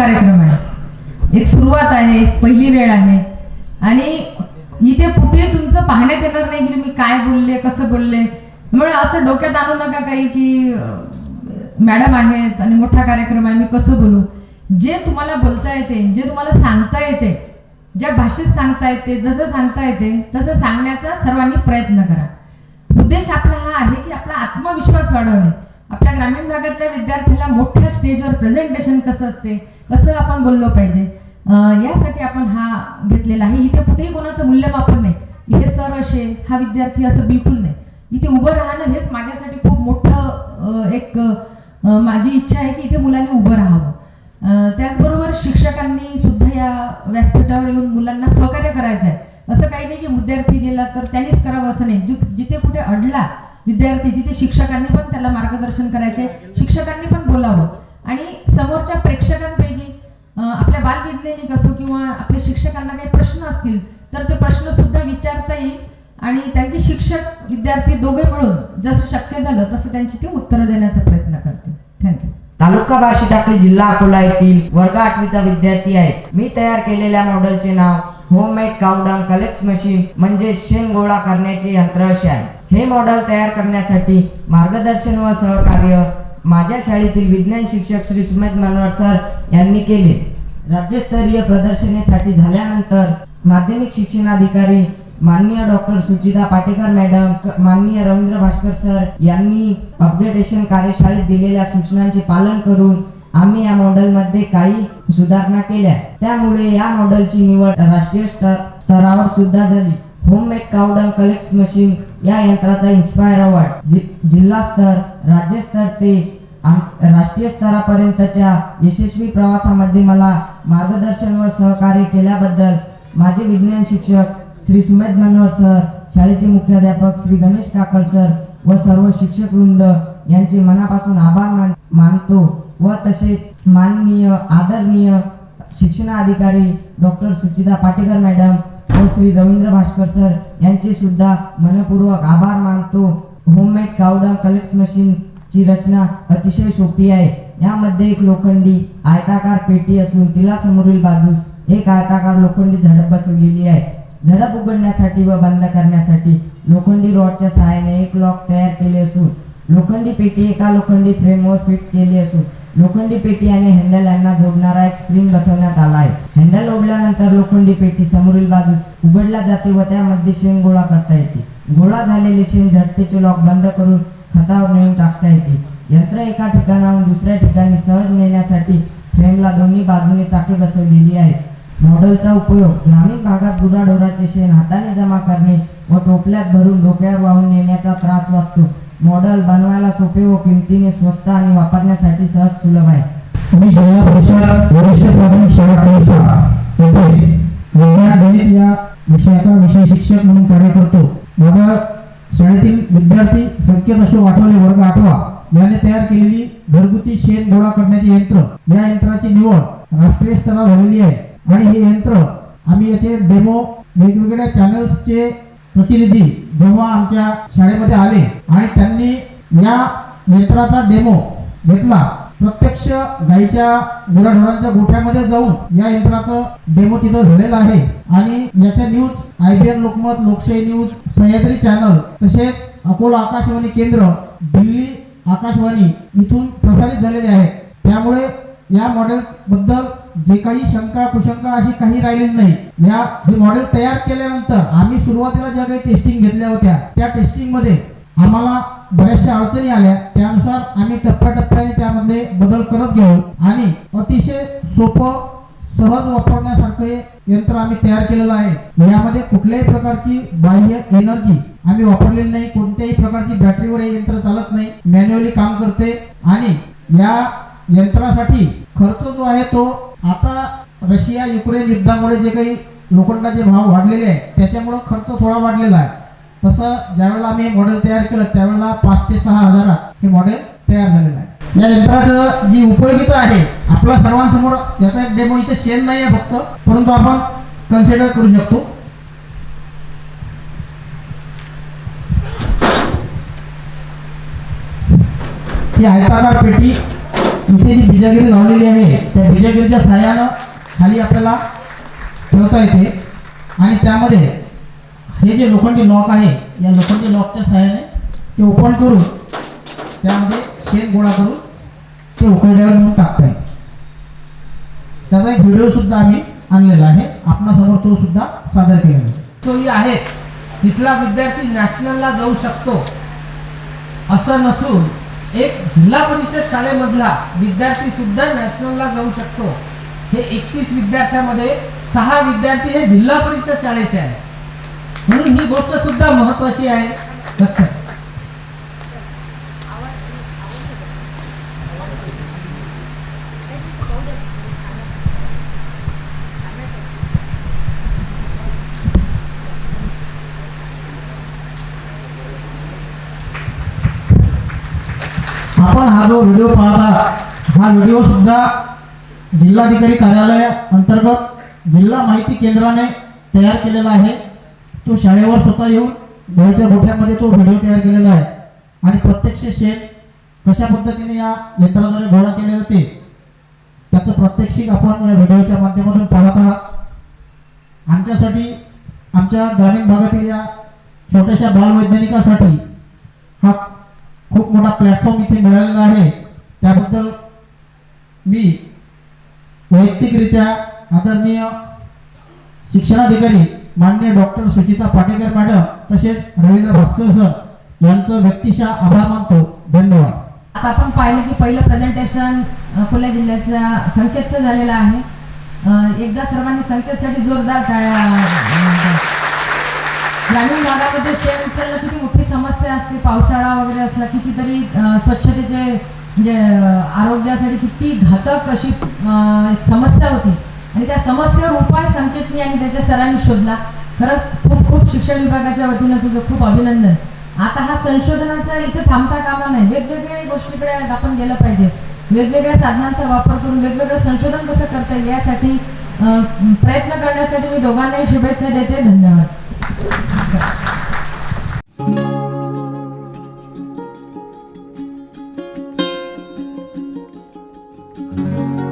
कार्यक्रम आहे. एक सुरुवात आहे पहिली वेळ आहे. आणि इथे कुठे तुमचं पाहण्यात येणार नाही की मी काय बोलले कसं बोलले. त्यामुळे असं डोक्यात आणू नका काही की मॅडम आहेत आणि मोठा कार्यक्रम आहे मी कसं बोलू? जे तुम्हाला बोलता येते जे तुम्हाला सांगता येते ज्या भाषेत सांगता येते जसं सांगता येते तसं सांगण्याचा सर्वांनी प्रयत्न करा. उद्देश आपला हा आहे की आपला आत्मविश्वास वाढवणे. आपल्या ग्रामीण भागातल्या विद्यार्थ्याला मोठ्या स्टेजवर प्रेझेंटेशन कसं असते कसं आपण बोललो पाहिजे यासाठी आपण हा घेतलेला आहे. इथे कुठेही कोणाचं मूल्यमापन नाही. इथे सर असे हा विद्यार्थी असं बिलकुल नाही. इथे उभं राहणं हेच माझ्यासाठी खूप मोठं एक माझी इच्छा आहे की इथे मुलांनी उभं राहावं. त्याचबरोबर शिक्षकांनी सुद्धा या व्यासपीठावर येऊन मुलांना सहकार्य करायचं आहे. असं काही नाही की विद्यार्थी गेला तर त्यांनीच करावं असं नाही. जिथे कुठे अडला विद्यार्थी तिथे शिक्षकांनी पण त्याला मार्गदर्शन करायचे शिक्षकांनी पण बोलावं. आणि समोरच्या प्रेक्षकांपैकी आपल्या बालवैज्ञानिक असो किंवा आपल्या शिक्षकांना काही प्रश्न असतील तर ते प्रश्न सुद्धा विचारता येईल आणि त्यांचे शिक्षक विद्यार्थी दोघे मिळून जसं शक्य झालं तसं त्यांची ते उत्तरं देण्याचा प्रयत्न करते थँक्यू तालुका बार्शी टाकळी जिल्हा अकोला येथील वर्ग आठवीचा विद्यार्थी आहे. मी तयार केलेल्या मॉडेलचे नाव होममेड काउंटडाऊन कलेक्ट मशीन म्हणजे शेण गोळा करण्याचे यंत्र असे आहे. हे मॉडेल तयार करण्यासाठी मार्गदर्शन व सहकार्य माझ्या शाळेतील विज्ञान शिक्षक श्री सुमेध मनोहर सर यांनी केले. राज्यस्तरीय प्रदर्शनीसाठी झाल्यानंतर माध्यमिक शिक्षणाधिकारी माननीय डॉक्टर सुचिता पाटेकर मॅडम माननीय रवींद्र भास्कर सर यांनी अपडेटेशन कार्यशाळेत दिलेल्या सूचनांचे पालन करून आम्ही या मॉडेलमध्ये काही सुधारणा केल्या. त्यामुळे या मॉडेलची निवड राष्ट्रीय स्तर स्तरावर सुद्धा झाली. होममेड काउडम कलेक्ट मशीन या यंत्राचा इन्स्पायर अवॉर्ड जि जिल्हा स्तर राज्यस्तर ते राष्ट्रीय स्तरापर्यंतच्या यशस्वी प्रवासामध्ये मला मार्गदर्शन व सहकार्य केल्याबद्दल माझे विज्ञान शिक्षक श्री सुमेध मनोहर सर शाळेचे मुख्याध्यापक श्री गणेश काकड सर व सर्व शिक्षक वृंद यांचे मनापासून आभार मान मानतो. व तसेच माननीय आदरणीय शिक्षणाधिकारी डॉक्टर सुचिता पाटेकर मॅडम व श्री रवींद्र भास्कर सर यांचे सुद्धा मनपूर्वक आभार मानतो. होममेड काउडम कलेक्ट मशीन ची रचना अतिशय सोपी आहे. यामध्ये एक लोखंडी आयताकार पेटी असून तिला समोरील बाजूस एक आयताकार लोखंडी झडप बसवलेली आहे. झडप उघडण्यासाठी व बंद करण्यासाठी लोखंडी रॉडच्या सहाय्याने एक लॉक तयार केले असून लोखंडी पेटी एका लोखंडी फ्रेमवर फिट केली असून लोखंडी पेटी आणि हँडल यांना जोडणारा एक स्प्रिंग बसवण्यात आला आहे. हँडल ओढल्यानंतर लोखंडी पेटी समोरील बाजूस उघडल्या जाते व त्यामध्ये शेण गोळा करता येते. गोळा झालेले शेण झटपेचे लॉक बंद करून खतावर नेऊन टाकता येते. यंत्र एका ठिकाणाहून दुसऱ्या ठिकाणी सहज नेण्यासाठी फ्रेमला दोन्ही बाजूने चाके बसवलेली आहेत. मॉडेलचा उपयोग ग्रामीण भागात गुराढोराचे शेण हाताने जमा करणे व टोपल्यात भरून डोक्यावर वाहून नेण्याचा त्रास वाचतो. मॉडेल बनवायला सोपे व किमतीने स्वस्त आणि वापरण्यासाठी सहज सुलभ आहे. मी जिल्हा परिषद वरिष्ठ प्राथमिक शाळा येथे विज्ञान गणित या विषयाचा विषय शिक्षक म्हणून कार्य करतो. माझा शाळेतील विद्यार्थी संकेत असे वाटवले वर्ग आठवा. याने तयार केलेली घरगुती शेण गोळा करण्याचे यंत्र. या यंत्राची निवड राष्ट्रीय स्तरावर झालेली आहे. आणि हे यंत्र आम्ही याचे डेमो वेगवेगळ्या चॅनल्सचे प्रतिनिधी जेव्हा आमच्या शाळेमध्ये आले आणि त्यांनी या यंत्राचा डेमो घेतला प्रत्यक्ष गाईच्या गुराढोरांच्या गोठ्यामध्ये जाऊन या यंत्राचं डेमो तिथं झालेलं आहे. आणि याच्या news I B N Lokmat Lokshahi news Sahyadri channel तसेच अकोला आकाशवाणी केंद्र दिल्ली आकाशवाणी इथून प्रसारित झालेले आहे. त्यामुळे या मॉडेल बद्दल जे काही शंका कुशंका अशी काही राहिलेली नाही. या हे मॉडेल तयार केल्यानंतर आम्ही सुरुवातीला ज्या काही टेस्टिंग घेतल्या होत्या त्या टेस्टिंगमध्ये आम्हाला बऱ्याचशा अडचणी आल्या. त्यानुसार आम्ही टप्प्याटप्प्याने त्यामध्ये बदल करत गेलो. आणि अतिशय सोपं सहज वापरण्यासारखं हे यंत्र आम्ही तयार केलेलं आहे. यामध्ये कुठल्याही प्रकारची बाह्य एनर्जी आम्ही वापरलेली नाही. कोणत्याही प्रकारची बॅटरीवर हे यंत्र चालत नाही. मॅन्युअली काम करते. आणि या यंत्रासाठी खर्च जो आहे तो आता रशिया युक्रेन युद्धामुळे जे काही लोखंडाचे भाव वाढलेले आहेत त्याच्यामुळं खर्च थोडा वाढलेला आहे. तसं ज्यावेळेला आम्ही मॉडेल तयार केलं त्यावेळेला पाच ते सहा हजारात हे मॉडेल तयार झालेलं आहे. या यंत्राचं जी उपयोगिता आहे आपल्या सर्वांसमोर याचा एक डेमो इथे शेण नाही आहे फक्त परंतु आपण कन्सिडर करू शकतो. ही आयताकार पेटी इथे जी बिजागिरी लावलेली आहे त्या बिजागिरीच्या सहाय्यानं खाली आपल्याला ठेवता येते. आणि त्यामध्ये हे जे लोखंडी लॉक आहे या लोखंडी लॉकच्या सहाय्याने ते ओपन करून त्यामध्ये शेण गोळा करून ते उकळड्यावर म्हणून टाकता येईल त्याचा एक व्हिडिओ सुद्धा आम्ही आणलेला आहे. आपणासमोर तो सुद्धा सादर केलेला आहे. सोयी आहेत तिथला विद्यार्थी नॅशनलला जाऊ शकतो. असं नसून एक जिल्हा परिषद शाळेमधला विद्यार्थी सुद्धा नॅशनलला जाऊ शकतो. हे एकतीस विद्यार्थ्यामध्ये सहा विद्यार्थी हे जिल्हा परिषद शाळेचे आहे म्हणून ही गोष्ट सुद्धा महत्वाची आहे. लक्षात आपण हा जो व्हिडिओ पाहता. हा व्हिडिओ सुद्धा जिल्हाधिकारी कार्यालय अंतर्गत जिल्हा माहिती केंद्राने तयार केलेला आहे. तो शाळेवर स्वतः येऊन घराच्या गोठ्यामध्ये तो व्हिडिओ तयार केलेला आहे. आणि प्रत्यक्ष शेत कशा पद्धतीने या यंत्राद्वारे गोळा केले जाते त्याचं प्रत्यक्षिक आपण या व्हिडिओच्या माध्यमातून पाहत आहात. आमच्यासाठी आमच्या ग्रामीण भागातील या छोट्याशा बालवैज्ञानिकासाठी हा खूप मोठा प्लॅटफॉर्म इथे मिळालेला आहे. त्याबद्दल मी वैयक्तिकरित्या आदरणीय शिक्षणाधिकारी माननीय डॉक्टर सुचिता पाटेकर मॅडम तसेच रवींद्र भास्कर सर यांचं व्यक्तिशः आभार मानतो. धन्यवाद. आता आपण पाहिलं की पहिलं प्रेझेंटेशन अकोला जिल्ह्याच्या संकेतचं झालेलं आहे. एकदा सर्वांनी संकेतसाठी जोरदार टाळ्या ग्रामीण भागामध्ये शेण उचलणं किती मोठी समस्या असते पावसाळा वगैरे असला कितीतरी स्वच्छतेचे म्हणजे आरोग्यासाठी किती घातक अशी समस्या होती. आणि त्या समस्येवर उपाय संकेतनी आणि त्याच्या सरांनी शोधला. खरंच खूप खूप शिक्षण विभागाच्या वतीनं तुझं खूप अभिनंदन. आता हा संशोधनाचा इथे थांबता कामा नाही वेगवेगळ्या गोष्टीकडे आपण गेलं पाहिजे. वेगवेगळ्या साधनांचा वापर करून वेगवेगळं संशोधन कसं करता येईल यासाठी प्रयत्न करण्यासाठी मी दोघांनाही शुभेच्छा देते. धन्यवाद. 감사합니다. 음.